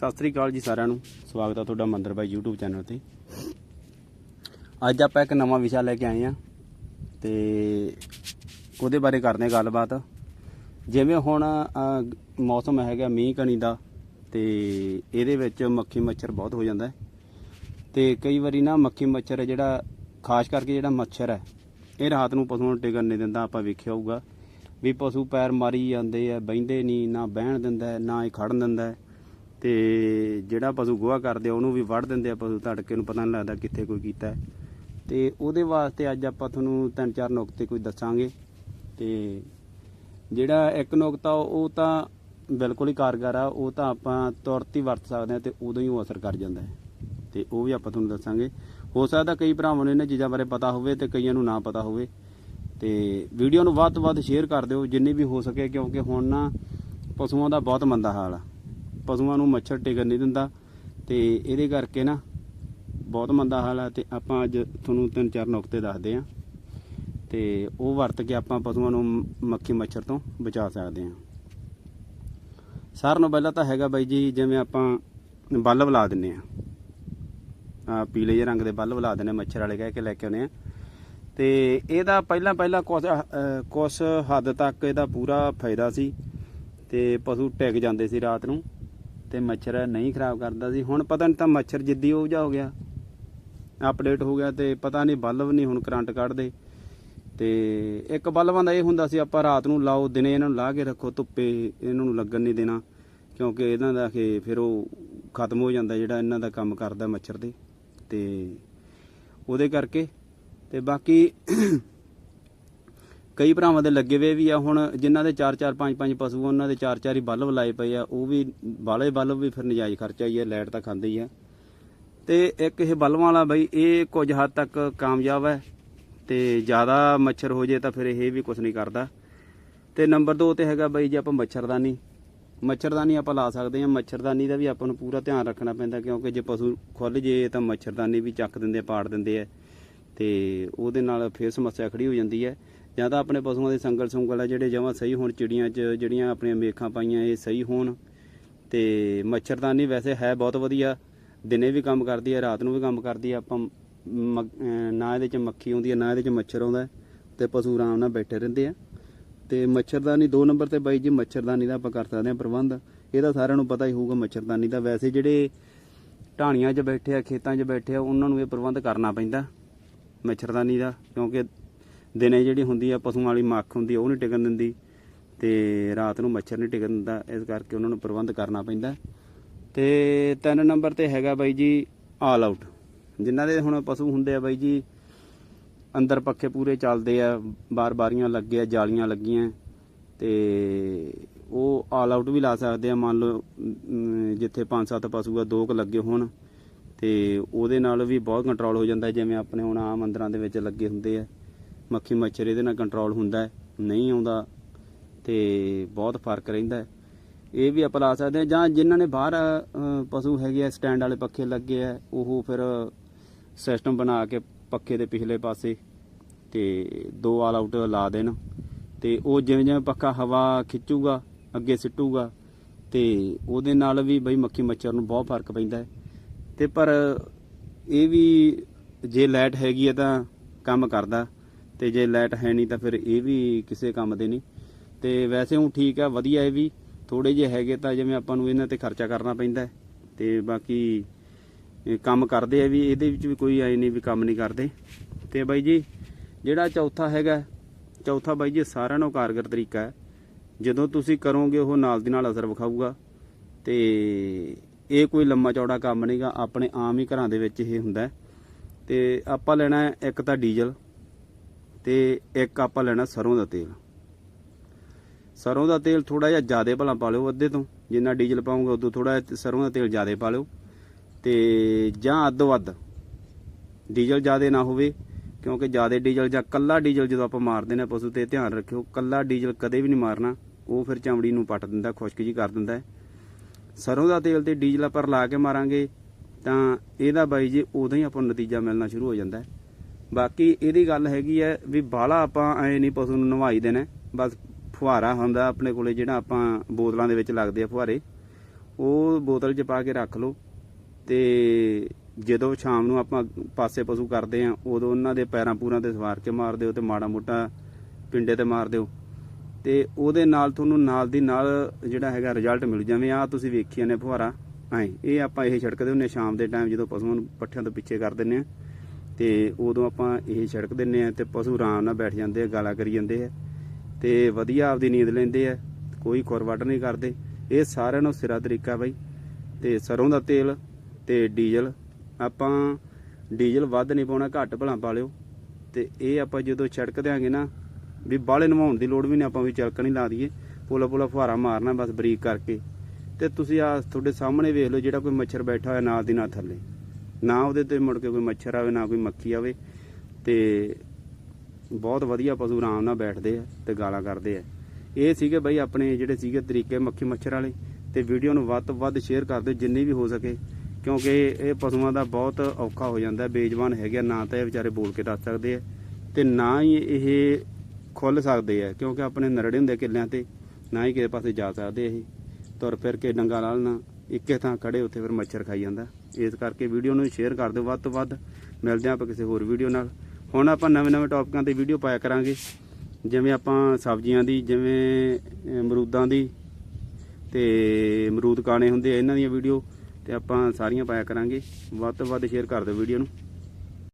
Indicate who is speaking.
Speaker 1: ਸਤਿ ਸ੍ਰੀ ਅਕਾਲ ਜੀ ਸਾਰਿਆਂ ਨੂੰ। ਸਵਾਗਤ ਆ ਤੁਹਾਡਾ ਮੰਦਰ ਬਾਈ YouTube ਚੈਨਲ ਤੇ। ਅੱਜ ਆਪਾਂ ਇੱਕ ਨਵਾਂ ਵਿਸ਼ਾ ਲੈ ਕੇ ਆਏ ਆ ਤੇ ਉਹਦੇ ਬਾਰੇ ਕਰਦੇ ਹਾਂ ਗੱਲਬਾਤ। ਜਿਵੇਂ ਹੁਣ ਮੌਸਮ ਹੈਗਾ ਮੀਂਹ ਕਣੀ ਦਾ ਤੇ ਇਹਦੇ ਵਿੱਚ ਮੱਖੀ ਮੱਛਰ ਬਹੁਤ ਹੋ ਜਾਂਦਾ ਹੈ। ਤੇ ਕਈ ਵਾਰੀ ਨਾ ਮੱਖੀ ਮੱਛਰ ਜਿਹੜਾ, ਖਾਸ ਕਰਕੇ ਜਿਹੜਾ ਮੱਛਰ ਹੈ, ਇਹ ਰਾਤ ਨੂੰ ਪਸੂ ਨੂੰ ਟਿਕਣ ਨਹੀਂ ਦਿੰਦਾ, ਆਪਾਂ ਵੇਖਿਆ ਹੋਊਗਾ। ਵੀ ਪਸ਼ੂ ਪੈਰ ਮਾਰੀ ਜਾਂਦੇ ਆ, ਬਹਿੰਦੇ ਨਹੀਂ, ਨਾ ਬਹਿਣ ਦਿੰਦਾ, ਨਾ ਇਹ ਖੜਨ ਦਿੰਦਾ ਤੇ ਜਿਹੜਾ ਪਸ਼ੂ ਗੋਹਾ ਕਰਦੇ ਆ, ਉਹਨੂੰ ਵੀ ਵੜ ਦਿੰਦੇ ਆ ਪਸ਼ੂ ਧੜਕੇ ਨੂੰ, ਪਤਾ ਨਹੀਂ ਲੱਗਦਾ ਕਿੱਥੇ ਕੋਈ ਕੀਤਾ ਹੈ। ਤੇ ਉਹਦੇ ਵਾਸਤੇ ਅੱਜ ਆਪਾਂ ਤੁਹਾਨੂੰ ਤਿੰਨ ਚਾਰ ਨੁਕਤੇ ਕੋਈ ਦੱਸਾਂਗੇ। ਤੇ ਜਿਹੜਾ ਇੱਕ ਨੁਕਤਾ, ਉਹ ਤਾਂ ਬਿਲਕੁਲ ਹੀ ਕਾਰਗਰ ਆ, ਉਹ ਤਾਂ ਆਪਾਂ ਤੁਰਤ ਹੀ ਵਰਤ ਸਕਦੇ ਆ ਤੇ ਉਦੋਂ ਹੀ ਉਹ ਅਸਰ ਕਰ ਜਾਂਦਾ ਹੈ। ਤੇ ਉਹ ਵੀ ਆਪਾਂ ਤੁਹਾਨੂੰ ਦੱਸਾਂਗੇ। ਹੋ ਸਕਦਾ ਕਈ ਭਰਾਵਾਂ ਨੂੰ ਇਹਨਾਂ ਚੀਜ਼ਾਂ ਬਾਰੇ ਪਤਾ ਹੋਵੇ ਤੇ ਕਈਆਂ ਨੂੰ ਨਾ ਪਤਾ ਹੋਵੇ। ਤੇ ਵੀਡੀਓ ਨੂੰ ਵੱਧ ਤੋਂ ਵੱਧ ਸ਼ੇਅਰ ਕਰ ਦਿਓ, ਜਿੰਨੀ ਵੀ ਹੋ ਸਕੇ, ਕਿਉਂਕਿ ਹੁਣ ਨਾ ਪਸ਼ੂਆਂ ਦਾ ਬਹੁਤ ਮੰਦਾ ਹਾਲ ਆ। ਪਸ਼ੂਆਂ ਨੂੰ ਮੱਛਰ ਟਿਕਣ ਨਹੀਂ ਦਿੰਦਾ ਤੇ ਇਹਦੇ ਕਰਕੇ ਨਾ ਬਹੁਤ ਮੰਦਾ ਹਾਲ ਆ ਤੇ ਆਪਾਂ ਅੱਜ ਤੁਹਾਨੂੰ ਤਿੰਨ ਚਾਰ ਨੁਕਤੇ ਦੱਸਦੇ ਆ। ਤੇ ਉਹ ਵਰਤ ਕੇ ਆਪਾਂ ਪਸ਼ੂਆਂ ਨੂੰ ਮੱਖੀ ਮੱਛਰ ਤੋਂ ਬਚਾ ਸਕਦੇ ਆ। ਸਾਰਿਆਂ ਨੂੰ ਪਹਿਲਾਂ ਤਾਂ ਹੈਗਾ ਬਾਈ ਜੀ ਜਿਵੇਂ ਆਪਾਂ ਬਲਬ ਲਾ ਦਿੰਨੇ ਆ। ਆ ਪੀਲੇ ਜਿਹੇ ਰੰਗ ਦੇ ਬਲਬ ਲਾ ਦਿੰਨੇ ਮੱਛਰ ਵਾਲੇ ਕਹਿ ਕੇ ਲੈ ਕੇ ਆਉਨੇ ਆ। ਤੇ ਇਹਦਾ ਪਹਿਲਾਂ ਪਹਿਲਾਂ ਕੁਛ ਅਹ, ਕੁਛ ਹੱਦ ਤੱਕ ਇਹਦਾ ਪੂਰਾ ਫਾਇਦਾ ਸੀ ਤੇ ਪਸ਼ੂ ਟਿਕ ਜਾਂਦੇ ਸੀ ਰਾਤ ਨੂੰ। ਤੇ ਮੱਛਰ ਨਹੀਂ ਖਰਾਬ ਕਰਦਾ ਸੀ। ਹੁਣ ਪਤਾ ਨਹੀਂ ਤਾਂ ਮੱਛਰ ਜਿੱਦੀ ਉਹ ਜਾ ਹੋ ਗਿਆ। ਅਪਡੇਟ ਹੋ ਗਿਆ ਤੇ ਪਤਾ ਨਹੀਂ ਬਲਬ ਨਹੀਂ ਹੁਣ ਕਰੰਟ ਕੱਢਦੇ। ਤੇ ਇੱਕ ਬਲਬਾਂ ਦਾ ਇਹ ਹੁੰਦਾ ਸੀ, ਆਪਾਂ ਰਾਤ ਨੂੰ ਲਾਓ, ਦਿਨੇ ਇਹਨਾਂ ਨੂੰ ਲਾ ਕੇ ਰੱਖੋ, ਧੁੱਪੇ ਇਹਨਾਂ ਨੂੰ ਲੱਗਣ ਨਹੀਂ ਦੇਣਾ। ਕਿਉਂਕਿ ਇਹਨਾਂ ਦਾ ਕਿ ਫਿਰ ਉਹ ਖਤਮ ਹੋ ਜਾਂਦਾ ਜਿਹੜਾ ਇਹਨਾਂ ਦਾ ਕੰਮ ਕਰਦਾ ਮੱਛਰ ਦੇ। ਤੇ ਉਹਦੇ ਕਰਕੇ ਤੇ ਬਾਕੀ ਕਈ ਭਰਾਵਾਂ ਦੇ ਲੱਗੇ ਵੇ ਵੀ ਆ ਹੁਣ ਜਿਨ੍ਹਾਂ ਦੇ 4-4 5-5 ਪਸ਼ੂ ਆ, ਉਹਨਾਂ ਦੇ 4-4 ਹੀ ਬਲਬ ਲਾਏ ਪਏ ਆ ਉਹ ਵੀ ਬਾਲੇ ਬਲਬ ਵੀ ਫਿਰ ਨਜਾਇਜ਼ ਖਰਚਾ ਹੀ ਆ ਲਾਈਟ ਤਾਂ ਖਾਂਦੇ ਹੀ ਆ। ਤੇ ਇੱਕ ਇਹ ਬਲਬਾਂ ਵਾਲਾ ਬਈ ਇਹ ਕੁਝ ਹੱਦ ਤੱਕ ਕਾਮਯਾਬ ਹੈ ਤੇ ਜ਼ਿਆਦਾ ਮੱਛਰ ਹੋ ਜੇ ਤਾਂ ਫਿਰ ਇਹ ਵੀ ਕੁਝ ਨਹੀਂ ਕਰਦਾ। ਤੇ ਨੰਬਰ 2 ਤੇ ਹੈਗਾ ਬਈ ਜੇ ਆਪਾਂ ਮੱਛਰਦਾਨੀ ਮੱਛਰਦਾਨੀ ਆਪਾਂ ਲਾ ਸਕਦੇ ਹਾਂ ਮੱਛਰਦਾਨੀ ਦਾ ਵੀ ਆਪਾਂ ਨੂੰ ਪੂਰਾ ਧਿਆਨ ਰੱਖਣਾ ਪੈਂਦਾ ਕਿਉਂਕਿ ਜੇ ਪਸ਼ੂ ਖੁੱਲ ਜੇ ਤਾਂ ਮੱਛਰਦਾਨੀ ਵੀ ਚੱਕ ਦਿੰਦੇ ਆ, ਪਾੜ ਦਿੰਦੇ ਆ ਤੇ ਉਹਦੇ ਨਾਲ ਫੇਰ ਸਮੱਸਿਆ ਖੜੀ ਹੋ ਜਾਂਦੀ ਹੈ ਜਾਂ ਤਾਂ ਆਪਣੇ ਪਸ਼ੂਆਂ ਦੇ ਸੰਗਲ ਸੁੰਗਲ ਆ ਜਿਹੜੇ ਜਮਾਂ ਸਹੀ ਹੋਣ, ਚਿੜੀਆਂ 'ਚ ਜਿਹੜੀਆਂ ਆਪਣੀਆਂ ਮੇਖਾਂ ਪਾਈਆਂ ਇਹ ਸਹੀ ਹੋਣ। ਤੇ ਮੱਛਰਦਾਨੀ ਵੈਸੇ ਹੈ ਬਹੁਤ ਵਧੀਆ, ਦਿਨੇ ਵੀ ਕੰਮ ਕਰਦੀ ਹੈ ਰਾਤ ਨੂੰ ਵੀ ਕੰਮ ਕਰਦੀ ਹੈ ਆਪਾਂ ਮ- ਨਾ ਇਹਦੇ 'ਚ ਮੱਖੀ ਆਉਂਦੀ ਹੈ ਨਾ ਇਹਦੇ 'ਚ ਮੱਛਰ ਆਉਂਦਾ ਹੈ ਤੇ ਪਸ਼ੂ ਆਰਾਮ ਨਾਲ ਬੈਠੇ ਰਹਿੰਦੇ ਆ। ਤੇ ਮੱਛਰਦਾਨੀ ਦੋ ਨੰਬਰ ਤੇ ਬਾਈ ਜੀ, ਮੱਛਰਦਾਨੀ ਦਾ ਆਪਾਂ ਕਰ ਸਕਦੇ ਹਾਂ ਪ੍ਰਬੰਧ। ਇਹਦਾ ਸਾਰਿਆਂ ਨੂੰ ਪਤਾ ਹੀ ਹੋਊਗਾ ਮੱਛਰਦਾਨੀ ਦਾ। ਵੈਸੇ ਜਿਹੜੇ ਢਾਣੀਆਂ 'ਚ ਬੈਠੇ ਆ, ਖੇਤਾਂ 'ਚ ਬੈਠੇ ਆ, ਉਹਨਾਂ ਨੂੰ ਇਹ ਪ੍ਰਬੰਧ ਕਰਨਾ ਪੈਂਦਾ ਮੱਛਰਦਾਨੀ ਦਾ, ਕਿਉਂਕਿ ਦਿਨੇ ਜਿਹੜੀ ਹੁੰਦੀ ਆ, ਪਸ਼ੂਆਂ ਵਾਲੀ ਮੱਖ ਹੁੰਦੀ ਉਹ ਨਹੀਂ ਟਿਕਣ ਦਿੰਦੀ ਤੇ ਰਾਤ ਨੂੰ ਮੱਛਰ ਨਹੀਂ ਟਿਕਣ ਦਿੰਦਾ। ਇਸ ਕਰਕੇ ਉਹਨਾਂ ਨੂੰ ਪ੍ਰਬੰਧ ਕਰਨਾ ਪੈਂਦਾ। ਤੇ ਤਿੰਨ ਨੰਬਰ ਤੇ ਹੈਗਾ ਬਾਈ ਜੀ ਆਲ ਆਊਟ ਜਿਨ੍ਹਾਂ ਦੇ ਹੁਣ ਪਸ਼ੂ ਹੁੰਦੇ ਆ ਬਾਈ ਜੀ, ਅੰਦਰ ਪੱਖੇ ਪੂਰੇ ਚੱਲਦੇ ਆ, ਬਾਰ ਬਾਰੀਆਂ ਲੱਗੇ ਆ ਜਾਲੀਆਂ ਲੱਗੀਆਂ। ਤੇ ਉਹ ਆਲ ਆਊਟ ਵੀ ਲਾ ਸਕਦੇ ਆ। ਮੰਨ ਲਓ ਜਿੱਥੇ 5-7 ਪਸ਼ੂ ਆ, ਦੋ ਕੁ ਲੱਗੇ ਹੋਣ। ਤੇ ਉਹਦੇ ਨਾਲ ਵੀ ਬਹੁਤ ਕੰਟਰੋਲ ਹੋ ਜਾਂਦਾ, ਜਿਵੇਂ ਆਪਣੇ ਹੁਣ ਆਮ ਅੰਦਰਾਂ ਦੇ ਵਿੱਚ ਲੱਗੇ ਹੁੰਦੇ ਆ। ਮੱਖੀ ਮੱਛਰ ਇਹਦੇ ਨਾਲ ਕੰਟਰੋਲ ਹੁੰਦਾ ਨਹੀਂ ਆਉਂਦਾ ਤੇ ਬਹੁਤ ਫ਼ਰਕ ਰਹਿੰਦਾ ਇਹ ਵੀ ਆਪਾਂ ਲਾ ਸਕਦੇ ਹਾਂ, ਜਾਂ ਜਿਨ੍ਹਾਂ ਨੇ ਬਾਹਰ ਪਸ਼ੂ ਹੈਗੇ ਆ ਸਟੈਂਡ ਵਾਲੇ ਪੱਖੇ ਲੱਗੇ ਆ, ਉਹ ਫਿਰ ਸਿਸਟਮ ਬਣਾ ਕੇ ਪੱਖੇ ਦੇ ਪਿਛਲੇ ਪਾਸੇ ਤੇ ਦੋ ਆਲ ਆਊਟ ਲਾ ਦੇਣ ਤੇ ਉਹ ਜਿਵੇਂ ਜਿਵੇਂ ਪੱਖਾ ਹਵਾ ਖਿੱਚੂਗਾ, ਅੱਗੇ ਸਿੱਟੂਗਾ ਤੇ ਉਹਦੇ ਨਾਲ ਵੀ ਬਈ ਮੱਖੀ ਮੱਛਰ ਨੂੰ ਬਹੁਤ ਫ਼ਰਕ ਪੈਂਦਾ ਹੈ। ਤੇ ਪਰ ਇਹ ਵੀ ਜੇ ਲਾਈਟ ਹੈਗੀ ਹੈ ਤਾਂ ਕੰਮ ਕਰਦਾ। ਤੇ ਜੇ ਲਾਈਟ ਹੈ ਨਹੀਂ ਤਾਂ ਫਿਰ ਇਹ ਵੀ ਕਿਸੇ ਕੰਮ ਦੇ ਨਹੀਂ। ਤੇ ਵੈਸੇ ਹੁਣ ਠੀਕ ਆ, ਵਧੀਆ ਇਹ ਵੀ। ਥੋੜੇ ਜਿਹੇ ਹੈਗੇ ਤਾਂ ਜਿਵੇਂ ਆਪਾਂ ਨੂੰ ਇਹਨਾਂ ਤੇ ਖਰਚਾ ਕਰਨਾ ਪੈਂਦਾ ਹੈ। ਤੇ ਬਾਕੀ ਕੰਮ ਕਰਦੇ ਆ ਵੀ, ਇਹਦੇ ਵਿੱਚ ਵੀ ਕੋਈ ਆਈ ਨਹੀਂ ਵੀ ਕੰਮ ਨਹੀਂ ਕਰਦੇ। ਤੇ ਬਾਈ ਜੀ, ਜਿਹੜਾ ਚੌਥਾ ਹੈਗਾ, ਚੌਥਾ ਬਾਈ ਜੀ, ਸਾਰਿਆਂ ਨੂੰ ਕਾਰਗਰ ਤਰੀਕਾ ਹੈ। ਜਦੋਂ ਤੁਸੀਂ ਕਰੋਗੇ, ਉਹ ਨਾਲ ਦੀ ਨਾਲ ਅਸਰ ਵਿਖਾਊਗਾ। ਤੇ ਇਹ ਕੋਈ ਲੰਮਾ ਚੌੜਾ ਕੰਮ ਨਹੀਂਗਾ ਆਪਣੇ ਆਮ ਹੀ ਘਰਾਂ ਦੇ ਵਿੱਚ ਇਹ ਹੁੰਦਾ ਹੈ। ਤੇ ਆਪਾਂ ਲੈਣਾ ਇੱਕ ਤਾਂ ਡੀਜ਼ਲ। ਤੇ ਇੱਕ ਆਪਾਂ ਲੈਣਾ ਸਰੋਂ ਦਾ ਤੇਲ। ਸਰੋਂ ਦਾ ਤੇਲ ਥੋੜਾ ਜਿਹਾ ਜ਼ਿਆਦਾ ਭਲਾ ਪਾ ਲਿਓ ਅੱਧੇ ਤੋਂ, ਜਿੰਨਾ ਡੀਜ਼ਲ ਪਾਉਂਗੇ ਉਦੋਂ ਥੋੜਾ ਸਰੋਂ ਦਾ ਤੇਲ ਜ਼ਿਆਦਾ ਪਾ ਲਿਓ। ਤੇ ਜਾਂ ਅੱਧੋ ਅੱਧ। ਡੀਜ਼ਲ ਜ਼ਿਆਦਾ ਨਾ ਹੋਵੇ, ਕਿਉਂਕਿ ਜ਼ਿਆਦਾ ਡੀਜ਼ਲ ਜਾਂ ਕੱਲਾ ਡੀਜ਼ਲ ਜਦੋਂ ਆਪਾਂ ਮਾਰਦੇ ਨੇ ਪਸ਼ੂ ਤੇ ਧਿਆਨ ਰੱਖਿਓ, ਕੱਲਾ ਡੀਜ਼ਲ ਕਦੇ ਵੀ ਨਹੀਂ ਮਾਰਨਾ, ਉਹ ਫਿਰ ਚਮੜੀ ਨੂੰ ਪੱਟ ਦਿੰਦਾ, ਖੁਸ਼ਕ ਜੀ ਕਰ ਦਿੰਦਾ ਹੈ। ਸਰੋਂ ਦਾ ਤੇਲ ਤੇ ਡੀਜ਼ਲ ਆਪਾਂ ਲਾ ਕੇ ਮਾਰਾਂਗੇ, ਤਾਂ ਇਹਦਾ ਬਾਈ ਜੀ ਉਦੋਂ ਹੀ ਆਪਾਂ ਨੂੰ ਨਤੀਜਾ ਮਿਲਣਾ ਸ਼ੁਰੂ ਹੋ ਜਾਂਦਾ ਹੈ। ਬਾਕੀ ਇਹਦੀ ਗੱਲ ਹੈਗੀ ਹੈ ਵੀ ਬਾਹਲਾ ਆਪਾਂ ਐ ਨਹੀਂ ਪਸ਼ੂ ਨੂੰ ਨਵਾਈ ਦੇਣਾ। ਬਸ ਫੁਹਾਰਾ ਹੁੰਦਾ ਆਪਣੇ ਕੋਲੇ ਜਿਹੜਾ ਆਪਾਂ ਬੋਤਲਾਂ ਦੇ ਵਿੱਚ ਲੱਗਦੇ ਆ ਫੁਹਾਰੇ, ਉਹ ਬੋਤਲ 'ਚ ਪਾ ਕੇ ਰੱਖ ਲਓ। ਤੇ ਜਦੋਂ ਸ਼ਾਮ ਨੂੰ ਆਪਾਂ ਪਾਸੇ ਪਸ਼ੂ ਕਰਦੇ ਆ, ਉਦੋਂ ਉਹਨਾਂ ਦੇ ਪੈਰਾਂ ਪੂਰਾਂ ਤੇ ਸਵਾਰ ਕੇ ਮਾਰ ਦਿਓ ਤੇ ਮਾੜਾ ਮੋਟਾ ਪਿੰਡੇ ਤੇ ਮਾਰ ਦਿਓ। ਤੇ ਉਹਦੇ ਨਾਲ ਤੁਹਾਨੂੰ ਨਾਲ ਦੀ ਨਾਲ ਜਿਹੜਾ ਹੈਗਾ ਰਿਜ਼ਲਟ ਮਿਲ ਜਾਵੇ। ਆ ਤੁਸੀਂ ਵੇਖੀਆਂ ਨੇ ਫੁਹਾਰਾ, ਐ। ਇਹ ਆਪਾਂ ਇਹ ਛਿੜਕਦੇ ਹੁੰਨੇ ਸ਼ਾਮ ਦੇ ਟਾਈਮ ਜਦੋਂ ਪਸ਼ੂਆਂ ਨੂੰ ਪੱਠਿਆਂ ਤੋਂ ਪਿੱਛੇ ਕਰ ਦਿੰਨੇ ਆ। ਤੇ ਉਦੋਂ ਆਪਾਂ ਇਹ ਛਿੜਕ ਦਿੰਨੇ ਆ ਤੇ ਪਸ਼ੂ ਆਰਾਮ ਨਾਲ ਬੈਠ ਜਾਂਦੇ ਆ, ਗਾਲਾਂ ਕਰੀ ਜਾਂਦੇ ਆ ਤੇ ਵਧੀਆ ਆਪਦੀ ਨੀਂਦ ਲੈਂਦੇ ਆ, ਕੋਈ ਖੁਰਵਟ ਨਹੀਂ ਕਰਦੇ। ਇਹ ਸਾਰਿਆਂ ਨੂੰ ਸਿਰਾ ਤਰੀਕਾ ਬਾਈ। ਤੇ ਸਰੋਂ ਦਾ ਤੇਲ ਤੇ ਡੀਜ਼ਲ, ਆਪਾਂ ਡੀਜ਼ਲ ਵੱਧ ਨਹੀਂ ਪਾਉਣਾ, ਘੱਟ ਭਲਾ ਪਾ ਲਿਓ। ਤੇ ਇਹ ਆਪਾਂ ਜਦੋਂ ਛਿੜਕ ਦਿਆਂਗੇ ਨਾ, ਵੀ ਬਾਹਲੇ ਨਵਾਉਣ ਦੀ ਲੋੜ ਵੀ ਨਹੀਂ, ਆਪਾਂ ਵੀ ਚਲਕ ਨਹੀਂ ਲਾ ਦਈਏ। ਪੋਲਾ ਪੋਲਾ ਫੁਹਾਰਾ ਮਾਰਨਾ ਬਸ ਬਰੀਕ ਕਰਕੇ। ਤੇ ਤੁਸੀਂ ਆ ਤੁਹਾਡੇ ਸਾਹਮਣੇ ਵੇਖ ਲਓ ਜਿਹੜਾ ਕੋਈ ਮੱਛਰ ਬੈਠਾ ਹੋਇਆ ਨਾਲ ਦੀ ਨਾਲ ਥੱਲੇ। ਨਾ ਉਹਦੇ ਤੇ ਮੁੜ ਕੇ ਕੋਈ ਮੱਛਰ ਆਵੇ ਨਾ ਕੋਈ ਮੱਖੀ ਆਵੇ। ਤੇ ਬਹੁਤ ਵਧੀਆ ਪਸ਼ੂ ਆਰਾਮ ਨਾਲ ਬੈਠਦੇ ਆ ਤੇ ਗਾਲਾਂ ਕਰਦੇ ਆ। ਇਹ ਸੀਗੇ ਬਈ ਆਪਣੇ ਜਿਹੜੇ ਸੀਗੇ ਤਰੀਕੇ ਮੱਖੀ ਮੱਛਰ ਵਾਲੇ। ਤੇ ਵੀਡੀਓ ਨੂੰ ਵੱਧ ਤੋਂ ਵੱਧ ਸ਼ੇਅਰ ਕਰ ਦਿਓ ਜਿੰਨੀ ਵੀ ਹੋ ਸਕੇ। ਕਿਉਂਕਿ ਇਹ ਪਸ਼ੂਆਂ ਦਾ ਬਹੁਤ ਔਖਾ ਹੋ ਜਾਂਦਾ ਹੈ। ਬੇਜ਼ਬਾਨ ਹੈਗੇ ਆ, ਨਾ ਤਾਂ ਇਹ ਵਿਚਾਰੇ ਬੋਲ ਕੇ ਦੱਸ ਸਕਦੇ ਆ। ਤੇ ਨਾ ਹੀ ਇਹ ਖੁੱਲ ਸਕਦੇ ਆ ਕਿਉਂਕਿ ਆਪਣੇ ਨਰੜੇ ਹੁੰਦੇ ਕਿੱਲਿਆਂ ਤੇ ਨਾ ਹੀ ਕਿਸੇ ਪਾਸੇ ਜਾ ਸਕਦੇ ਇਹ। ਤੁਰ ਫਿਰ ਕੇ ਡੰਗਾ ਲਾ ਲੈਣਾ ਇੱਕੇ ਥਾਂ ਖੜੇ, ਉੱਥੇ ਫਿਰ ਮੱਛਰ ਖਾਈ ਜਾਂਦਾ। ਇਸ ਕਰਕੇ ਵੀਡੀਓ ਨੂੰ ਸ਼ੇਅਰ ਕਰ ਦਿਓ ਵੱਧ ਤੋਂ ਵੱਧ। ਮਿਲਦੇ ਹਾਂ ਆਪਾਂ ਕਿਸੇ ਹੋਰ ਵੀਡੀਓ ਨਾਲ। ਹੁਣ ਆਪਾਂ ਨਵੇਂ ਨਵੇਂ ਟੌਪਿਕਾਂ ਤੇ ਵੀਡੀਓ ਪਾਇਆ ਕਰਾਂਗੇ। ਜਿਵੇਂ ਆਪਾਂ ਸਬਜ਼ੀਆਂ ਦੀ, ਜਿਵੇਂ ਅਮਰੂਦਾਂ ਦੀ ਤੇ ਅਮਰੂਦ ਕਾਣੇ ਹੁੰਦੇ ਆ, ਇਹਨਾਂ ਦੀਆਂ ਵੀਡੀਓ ਤੇ ਆਪਾਂ ਸਾਰੀਆਂ ਪਾਇਆ ਕਰਾਂਗੇ। ਵੱਧ ਤੋਂ ਵੱਧ ਸ਼ੇਅਰ ਕਰ ਦਿਓ ਵੀਡੀਓ ਨੂੰ।